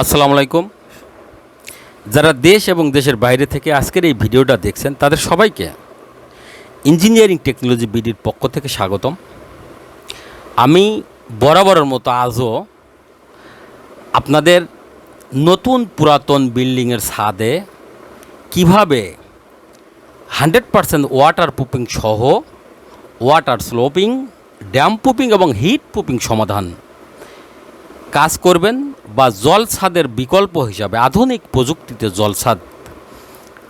আসসালামু আলাইকুম। যারা দেশ এবং দেশের বাইরে থেকে আজকের এই ভিডিওটা দেখছেন, তাদের সবাইকে ইঞ্জিনিয়ারিং টেকনোলজি বিডির পক্ষ থেকে স্বাগতম। আমি বরাবরের মতো আজও আপনাদের নতুন পুরাতন বিল্ডিংয়ের ছাদে কীভাবে হান্ড্রেড পারসেন্ট ওয়াটার প্রুফিং সহ ওয়াটার স্লোপিং, ড্যাম প্রুফিং এবং হিট প্রুফিং সমাধান কাজ করবেন বা জল ছাদের বিকল্প হিসাবে, আধুনিক প্রযুক্তিতে জল ছাদ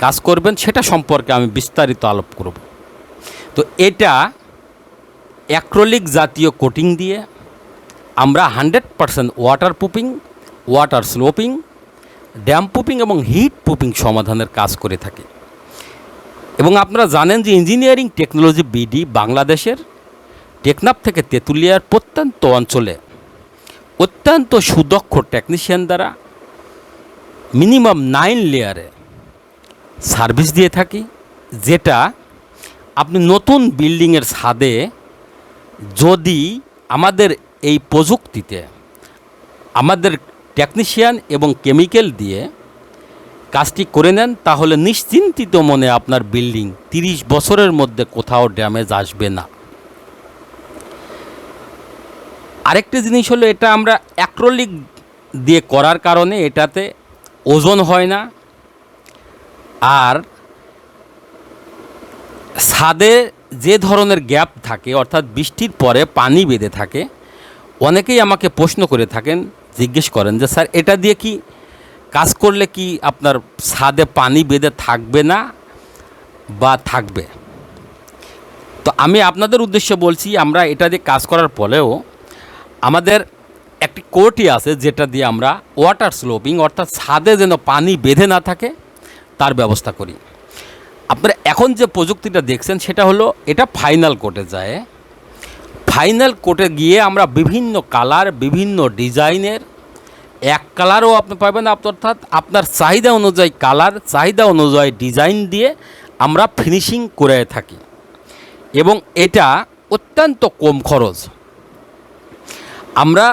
কাজ করবেন, সেটা সম্পর্কে আমি বিস্তারিত আলোপ করব। তো এটা অ্যাক্রোলিক জাতীয় কোটিং দিয়ে আমরা hundred percent waterproofing water sloping damp proofing এবং হিট প্রুফিং সমাধানের কাজ করে থাকি। এবং আপনারা জানেন যে ইঞ্জিনিয়ারিং টেকনোলজি বিডি বাংলাদেশের, টেকনাফ থেকে তেঁতুলিয়ার প্রত্যন্ত অঞ্চলে অত্যন্ত সুদক্ষ টেকনিশিয়ান দ্বারা মিনিমাম নাইন লেয়ারে সার্ভিস দিয়ে থাকি, যেটা আপনি নতুন বিল্ডিংয়ের ছাদে যদি আমাদের এই প্রযুক্তিতে আমাদের টেকনিশিয়ান এবং কেমিক্যাল দিয়ে কাজটি করে নেন, তাহলে নিশ্চিন্তিত মনে আপনার বিল্ডিং তিরিশ বছরের মধ্যে কোথাও ড্যামেজ আসবে না। আরেকটি জিনিস হলো এটা আমরা অ্যাক্রোলিক দিয়ে করার কারণে এটাতে ওজন হয় না। আর ছাদে যে ধরনের গ্যাপ থাকে, অর্থাৎ বৃষ্টির পরে পানি বেঁধে থাকে, অনেকেই আমাকে প্রশ্ন করে থাকেন, জিজ্ঞেস করেন যে, স্যার, এটা দিয়ে কি কাজ করলে কি আপনার ছাদে পানি বেঁধে থাকবে না বা থাকবে? তো আমি আপনাদের উদ্দেশ্যে বলছি, আমরা এটা দিয়ে কাজ করার পরেও আমাদের একটি কোর্টই আছে যেটা দিয়ে আমরা ওয়াটার স্লোপিং অর্থাৎ ছাদে যেন পানি বেঁধে না থাকে, তার ব্যবস্থা করি। আপনারা এখন যে প্রযুক্তিটা দেখছেন, সেটা হলো এটা ফাইনাল কোর্টে যায়। ফাইনাল কোর্টে গিয়ে আমরা বিভিন্ন কালার বিভিন্ন ডিজাইনের এক কালারও আপনি পাবেন, অর্থাৎ আপনার চাহিদা অনুযায়ী কালার চাহিদা অনুযায়ী ডিজাইন দিয়ে আমরা ফিনিশিং করে থাকি। এবং এটা অত্যন্ত কম খরচ। আমরা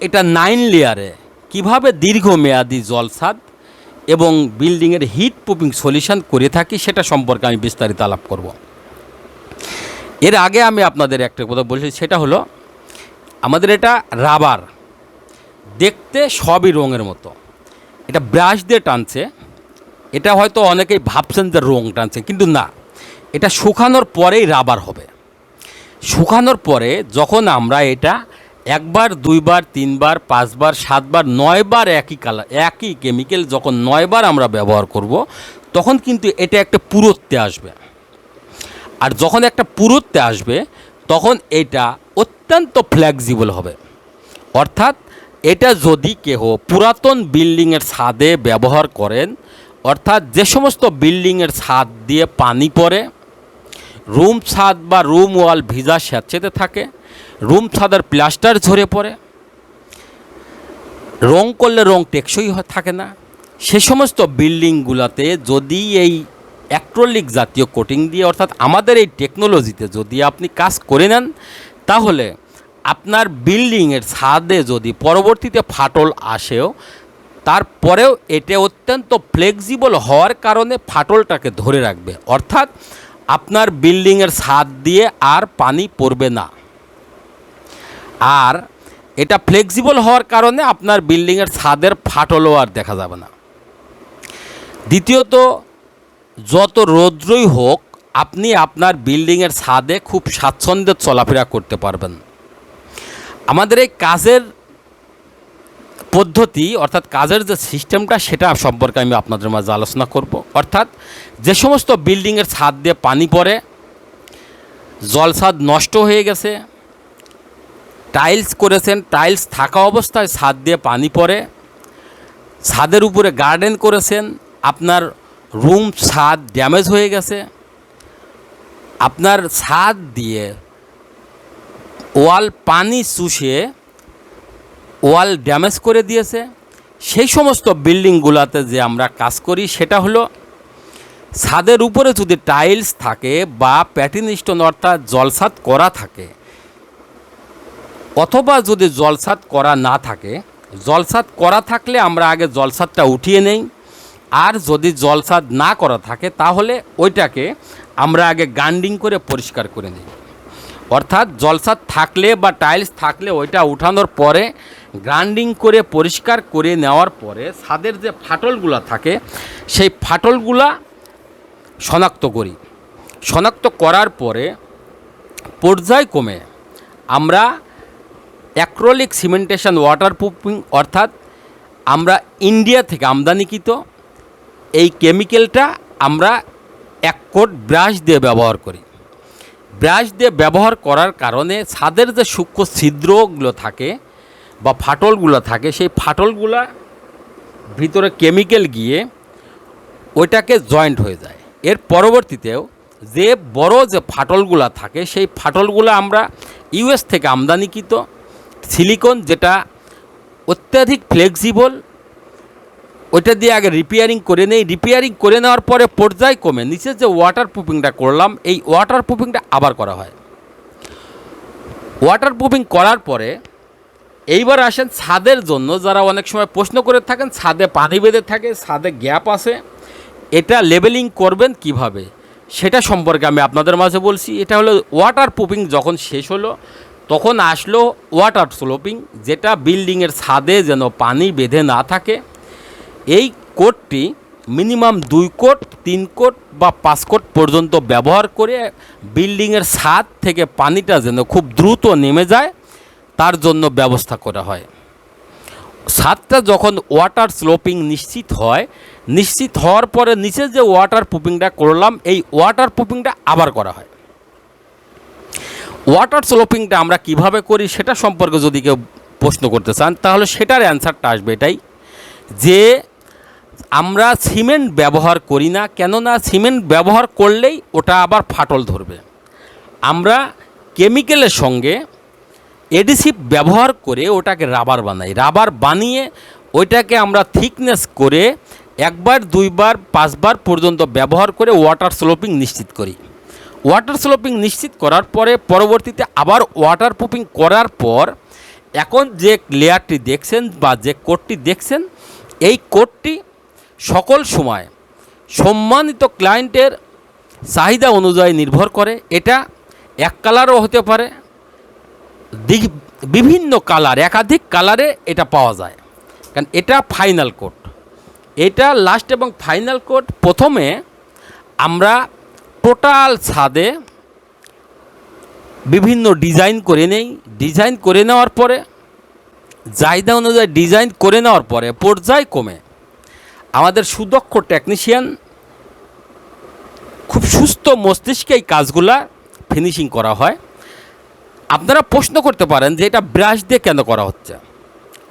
এটা নাইন লেয়ারে কীভাবে দীর্ঘমেয়াদী জলসাদ এবং বিল্ডিংয়ের হিট প্রুফিং সলিউশন করে থাকি সেটা সম্পর্কে আমি বিস্তারিত আলাপ করব। এর আগে আমি আপনাদের একটা কথা বলছি সেটা হলো আমাদের এটা রাবার দেখতে সবই রঙের মতো। এটা ব্রাশ দিয়ে টানছে, এটা হয়তো অনেকেই ভাবছেন যে রং টানছে, কিন্তু না। এটা শুকানোর পরেই রাবার হবে। শুকানোর পরে যখন আমরা এটা একবার, দুইবার, তিনবার, পাঁচবার, সাতবার, নয়বার একই কালার একই কেমিক্যাল যখন নয়বার আমরা ব্যবহার করব, তখন কিন্তু এটা একটা পুরুত্বে আসবে। আর যখন একটা পুরুত্বে আসবে, তখন এটা অত্যন্ত ফ্লেক্সিবল হবে। অর্থাৎ এটা যদি কেহ পুরাতন বিল্ডিংয়ের ছাদে ব্যবহার করেন, অর্থাৎ যে সমস্ত বিল্ডিংয়ের ছাদ দিয়ে পানি পড়ে রুম ছাদ বা রুম ওয়াল ভিজা স্যাঁচেতে থাকে রুম ছাদের প্লাস্টার ঝরে পড়ে। রং করলে রং টেকসই থাকে না। সে সমস্ত বিল্ডিংগুলোতে যদি এই অ্যাক্রোলিক জাতীয় কোটিং দিয়ে, অর্থাৎ আমাদের এই টেকনোলজিতে যদি আপনি কাজ করে নেন, তাহলে আপনার বিল্ডিংয়ের ছাদে যদি পরবর্তীতে ফাটল আসেও, তারপরেও এটা অত্যন্ত ফ্লেক্সিবল হওয়ার কারণে ফাটলটাকে ধরে রাখবে। অর্থাৎ আপনার বিল্ডিংয়ের ছাদ দিয়ে আর পানি পড়বে না। আর এটা ফ্লেক্সিবল হওয়ার কারণে আপনার বিল্ডিংয়ের ছাদের ফাটলও আর দেখা যাবে না। দ্বিতীয়ত, যত রৌদ্রই হোক, আপনি আপনার বিল্ডিংয়ের ছাদে খুব স্বাচ্ছন্দ্যে চলাফেরা করতে পারবেন। আমাদের এই কাজের পদ্ধতি, অর্থাৎ কাজের যে সিস্টেমটা সেটা সম্পর্কে আমি আপনাদের মাঝে আলোচনা করব। অর্থাৎ, যে সমস্ত বিল্ডিংয়ের ছাদ দিয়ে পানি পড়ে জলছাদ নষ্ট হয়ে গেছে টাইলস করেছেন, টাইলস থাকা অবস্থায় ছাদ দিয়ে পানি পড়ে। ছাদের উপরে গার্ডেন করেছেন, আপনার রুম ছাদ ড্যামেজ হয়ে গেছে। আপনার ছাদ দিয়ে ওয়াল পানি চুষে ওয়াল ড্যামেজ করে দিয়েছে। সেই সমস্ত বিল্ডিংগুলোতে যে আমরা কাজ করি, সেটা হলো ছাদের উপরে যদি টাইলস থাকে বা প্যাটিন স্টোন অর্থাৎ জলসাত করা থাকে অথবা যদি জলসাত করা না থাকে জলসাদ করা থাকলে আমরা আগে জলসাদটা উঠিয়ে নেই। আর যদি জলসাদ না করা থাকে, তাহলে ওইটাকে আমরা আগে গান্ডিং করে পরিষ্কার করে নিই। অর্থাৎ জলসাদ থাকলে বা টাইলস থাকলে ওইটা উঠানোর পরে গ্রাইন্ডিং করে পরিষ্কার করে নেওয়ার পরে ছাদের যে ফাটলগুলা থাকে, সেই ফাটলগুলা শনাক্ত করি। শনাক্ত করার পরে পর্যায়ক্রমে আমরা অ্যাক্রোলিক সিমেন্টেশন ওয়াটারপ্রুফিং অর্থাৎ আমরা ইন্ডিয়া থেকে আমদানিকৃত এই কেমিক্যালটা আমরা এক কোট ব্রাশ দিয়ে ব্যবহার করি। ব্রাশ দিয়ে ব্যবহার করার কারণে ছাদের যে সূক্ষ্ম ছিদ্রগুলো থাকে বা ফাটলগুলো থাকে, সেই ফাটলগুলা ভিতরে কেমিক্যাল গিয়ে ওইটাকে জয়েন্ট হয়ে যায়। এর পরবর্তীতেও যে বড় যে ফাটলগুলা থাকে, সেই ফাটলগুলো আমরা ইউএস থেকে আমদানিকৃত সিলিকন যেটা অত্যাধিক ফ্লেক্সিবল ওইটা দিয়ে আগে রিপেয়ারিং করে নেই। রিপেয়ারিং করে নেওয়ার পরে পর্যায়ক্রমে নিচে যে ওয়াটার প্রুফিংটা করলাম, এই ওয়াটার প্রুফিংটা আবার করা হয়। ওয়াটার প্রুফিং করার পরে এইবার আসেন ছাদের জন্য। যারা অনেক সময় প্রশ্ন করে থাকেন, ছাদে পানি বেঁধে থাকে, ছাদে গ্যাপ আছে। এটা লেবেলিং করবেন কীভাবে? সেটা সম্পর্কে আমি আপনাদের মাঝে বলছি। এটা হলো ওয়াটার প্রুফিং যখন শেষ হলো তখন আসলো ওয়াটার স্লোপিং, যেটা বিল্ডিংয়ের ছাদে যেন পানি বেঁধে না থাকে। এই কোটটি মিনিমাম দুই কোট, তিন কোট বা পাঁচ কোট পর্যন্ত ব্যবহার করে বিল্ডিংয়ের ছাদ থেকে পানিটা যেন খুব দ্রুত নেমে যায়, তার জন্য ব্যবস্থা করা হয়। ছাদটা যখন ওয়াটার স্লোপিং নিশ্চিত হয়, নিশ্চিত হওয়ার পরে নিচে যে ওয়াটার প্রুফিংটা করলাম, এই ওয়াটার প্রুফিংটা আবার করা হয়। ওয়াটার স্লোপিংটা আমরা কীভাবে করি সেটা সম্পর্কে যদি কেউ প্রশ্ন করতে চান, তাহলে সেটার অ্যান্সারটা আসবে এটাই। যে আমরা সিমেন্ট ব্যবহার করি না, কেননা সিমেন্ট ব্যবহার করলেই ওটা আবার ফাটল ধরবে। আমরা কেমিক্যালের সঙ্গে এডিসিভ ব্যবহার করে ওটাকে রাবার বানাই। রাবার বানিয়ে ওইটাকে আমরা থিকনেস করে একবার, দুইবার, পাঁচবার পর্যন্ত ব্যবহার করে ওয়াটার স্লোপিং নিশ্চিত করি। ওয়াটার স্লোপিং নিশ্চিত করার পরে পরবর্তীতে আবার ওয়াটার প্রুফিং করার পর এখন যে লেয়ারটি দেখছেন বা যে কোটটি দেখছেন, এই কোটটি সকল সময় সম্মানিত ক্লায়েন্টের চাহিদা অনুযায়ী নির্ভর করে। এটা এক কালারও হতে পারে বিভিন্ন কালার একাধিক কালারে এটা পাওয়া যায়। কারণ এটা ফাইনাল কোট এটা লাস্ট এবং ফাইনাল কোট প্রথমে আমরা টোটাল ছাদে বিভিন্ন ডিজাইন করে নেই। ডিজাইন করে নেওয়ার পরে চাহিদা অনুযায়ী ডিজাইন করে নেওয়ার পরে পর্যায়ক্রমে আমাদের সুদক্ষ টেকনিশিয়ান খুব সুস্থ মস্তিষ্কে এই কাজগুলা ফিনিশিং করা হয়। আপনারা প্রশ্ন করতে পারেন যে এটা ব্রাশ দিয়ে কেন করা হচ্ছে?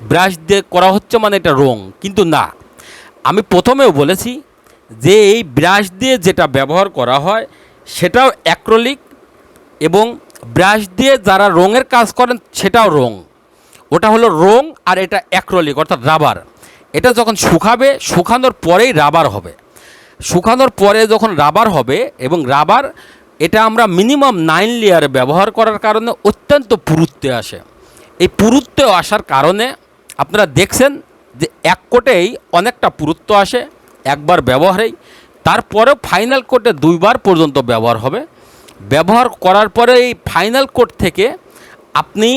ব্রাশ দিয়ে করা হচ্ছে মানে এটা রং, কিন্তু না। আমি প্রথমেও বলেছি যে এই ব্রাশ দিয়ে যেটা ব্যবহার করা হয়, সেটাও অ্যাক্রোলিক এবং ব্রাশ দিয়ে যারা রঙের কাজ করেন, সেটাও রং। ওটা হলো রং আর এটা অ্যাক্রোলিক, অর্থাৎ রাবার। এটা যখন শুকাবে, শুকানোর পরেই রাবার হবে। শুকানোর পরে যখন রাবার হবে এবং রাবার, এটা আমরা মিনিমাম নাইন লেয়ারে ব্যবহার করার কারণে অত্যন্ত পুরুত্বে আসে। এই পুরুত্বে আসার কারণে আপনারা দেখছেন যে এক কোটেই অনেকটা পুরুত্ব আসে। একবার ব্যবহারেই তারপরেও ফাইনাল কোটে দুইবার পর্যন্ত ব্যবহার হবে। ব্যবহার করার পরে এই ফাইনাল কোট থেকে আপনি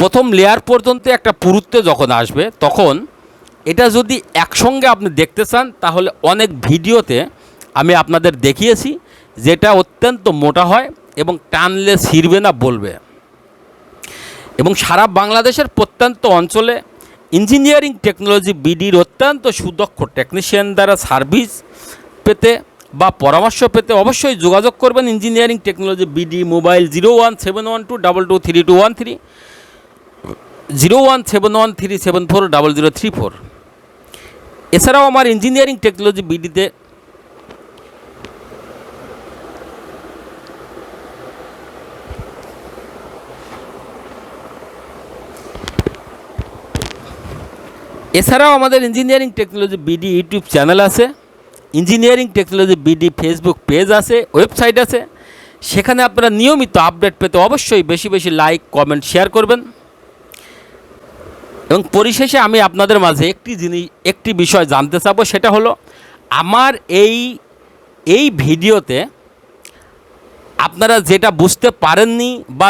প্রথম লেয়ার পর্যন্ত একটা পুরুত্বে যখন আসবে, তখন এটা যদি একসঙ্গে আপনি দেখতে চান, তাহলে অনেক ভিডিওতে আমি আপনাদের দেখিয়েছি যেটা অত্যন্ত মোটা হয় এবং টানলে ছিঁড়বে না, বলবে। এবং সারা বাংলাদেশের প্রত্যন্ত অঞ্চলে ইঞ্জিনিয়ারিং টেকনোলজি বিডির অত্যন্ত সুদক্ষ টেকনিশিয়ান দ্বারা সার্ভিস পেতে বা পরামর্শ পেতে অবশ্যই যোগাযোগ করবেন engineering technology BD mobile zero one seven one two double two three two one three, zero one seven one three seven four double zero three four. এছাড়াও আমার ইঞ্জিনিয়ারিং টেকনোলজি বিডিতে এছাড়াও আমাদের engineering technology BD YouTube channel আছে engineering technology BD Facebook page আছে website আছে। সেখানে আপনারা নিয়মিত আপডেট পেতে অবশ্যই বেশি বেশি লাইক কমেন্ট শেয়ার করবেন। এবং পরিশেষে আমি আপনাদের মাঝে একটি জিনিস, একটি বিষয় জানতে চাবো, সেটা হলো আমার এই এই ভিডিওতে আপনারা যেটা বুঝতে পারেননি বা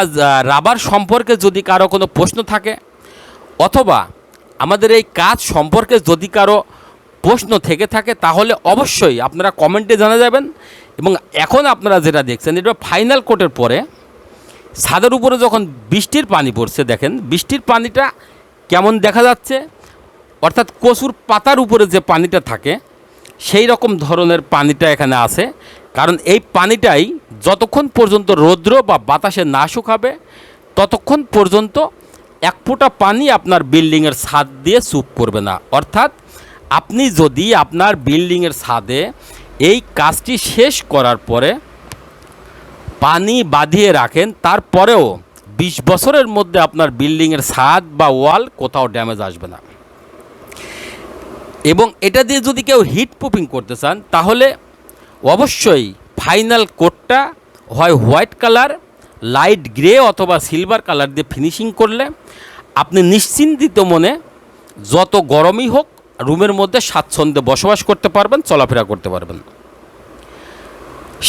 রাবার সম্পর্কে যদি কারও কোনো প্রশ্ন থাকে, অথবা আমাদের এই কাজ সম্পর্কে যদি কারও প্রশ্ন থেকে থাকে, তাহলে অবশ্যই আপনারা কমেন্টে জানা যাবেন। এবং এখন আপনারা যেটা দেখছেন, এটা ফাইনাল কোটের পরে ছাদের উপরে যখন বৃষ্টির পানি পড়ছে, দেখেন, বৃষ্টির পানিটা কেমন দেখা যাচ্ছে? অর্থাৎ কচুর পাতার উপরে যে পানিটা থাকে, সেই রকম ধরনের পানিটা এখানে আছে। কারণ এই পানিটাই যতক্ষণ পর্যন্ত রৌদ্র বা বাতাসে না শুকাবে, ততক্ষণ পর্যন্ত এক ফোঁটা পানি আপনার বিল্ডিংয়ের ছাদ দিয়ে চুপ করবে না। অর্থাৎ আপনি যদি আপনার বিল্ডিংয়ের ছাদে এই কাজটি শেষ করার পরে পানি বাঁধিয়ে রাখেন, তারপরেও বিশ বছরের মধ্যে আপনার বিল্ডিংয়ের ছাদ বা ওয়াল কোথাও ড্যামেজ আসবে না। এবং এটা দিয়ে যদি কেউ হিট প্রুফিং করতে চান, তাহলে অবশ্যই ফাইনাল কোটটা হয় হোয়াইট কালার, লাইট গ্রে অথবা সিলভার কালার দিয়ে ফিনিশিং করলে আপনি নিশ্চিন্তিত মনে যত গরমই হোক, রুমের মধ্যে স্বাচ্ছন্দ্যে বসবাস করতে পারবেন, চলাফেরা করতে পারবেন।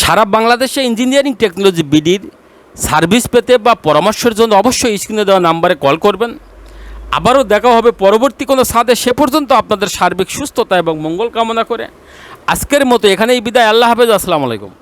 সারা বাংলাদেশে ইঞ্জিনিয়ারিং টেকনোলজি বিডির সার্ভিস পেতে বা পরামর্শের জন্য অবশ্যই স্ক্রিনে দেওয়া নাম্বারে কল করবেন। আবারও দেখা হবে পরবর্তী কোনো সাথে সে পর্যন্ত আপনাদের সার্বিক সুস্থতা এবং মঙ্গল কামনা করে। আজকের মতো এখানেই বিদায়। আল্লাহ হাফেজ। আসসালামু আলাইকুম।